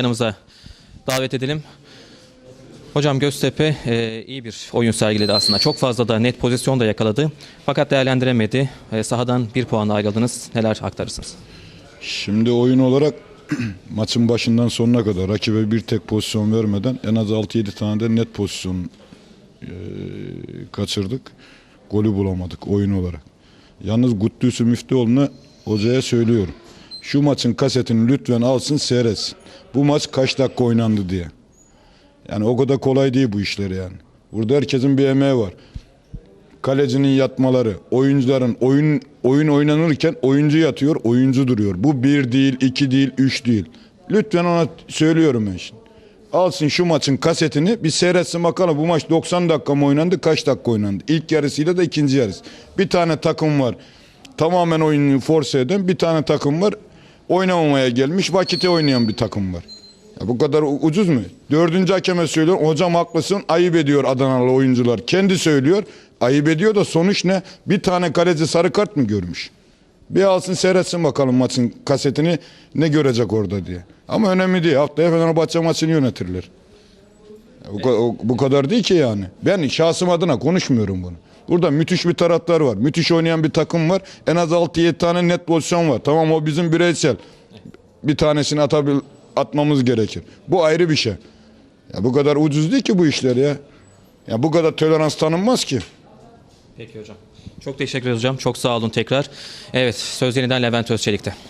yanımıza davet edelim. Hocam Göztepe e, iyi bir oyun sergiledi aslında. Çok fazla da net pozisyon da yakaladı. Fakat değerlendiremedi. E, sahadan bir puanla ayrıldınız. Neler aktarırsınız? Şimdi oyun olarak maçın başından sonuna kadar rakibe bir tek pozisyon vermeden en az 6-7 tane de net pozisyon e, kaçırdık. Golü bulamadık oyun olarak. Yalnız Guddüsü Müftüoğlu'na hocaya söylüyorum. Şu maçın kasetini lütfen alsın seyretsin. Bu maç kaç dakika oynandı diye. Yani o kadar kolay değil bu işler yani. Burada herkesin bir emeği var kalecinin yatmaları, oyuncuların oyun oyun oynanırken oyuncu yatıyor, oyuncu duruyor. Bu bir değil, iki değil, üç değil. Lütfen ona söylüyorum ben şimdi. Alsın şu maçın kasetini bir seyretsin bakalım bu maç 90 dakika mı oynandı, kaç dakika oynandı. İlk yarısıyla da ikinci yarısı. Bir tane takım var tamamen oyunu force eden, bir tane takım var oynamamaya gelmiş, vakite oynayan bir takım var. Ya bu kadar ucuz mu? Dördüncü hakeme söylüyor. Hocam haklısın. Ayıp ediyor Adanalı oyuncular. Kendi söylüyor. Ayıp ediyor da sonuç ne? Bir tane kaleci sarı kart mı görmüş? Bir alsın seyretsin bakalım maçın kasetini ne görecek orada diye. Ama önemli değil. Haftaya Fenerbahçe maçını yönetirler. Bu, bu kadar değil ki yani. Ben şahsım adına konuşmuyorum bunu. Burada müthiş bir taraftar var. Müthiş oynayan bir takım var. En az 6-7 tane net pozisyon var. Tamam o bizim bireysel. Bir tanesini atabil, atmamız gerekir. Bu ayrı bir şey. Ya bu kadar ucuz değil ki bu işler ya. Ya bu kadar tolerans tanınmaz ki. Peki hocam. Çok teşekkür ederim hocam. Çok sağ olun tekrar. Evet söz yeniden Levent Özçelik'te.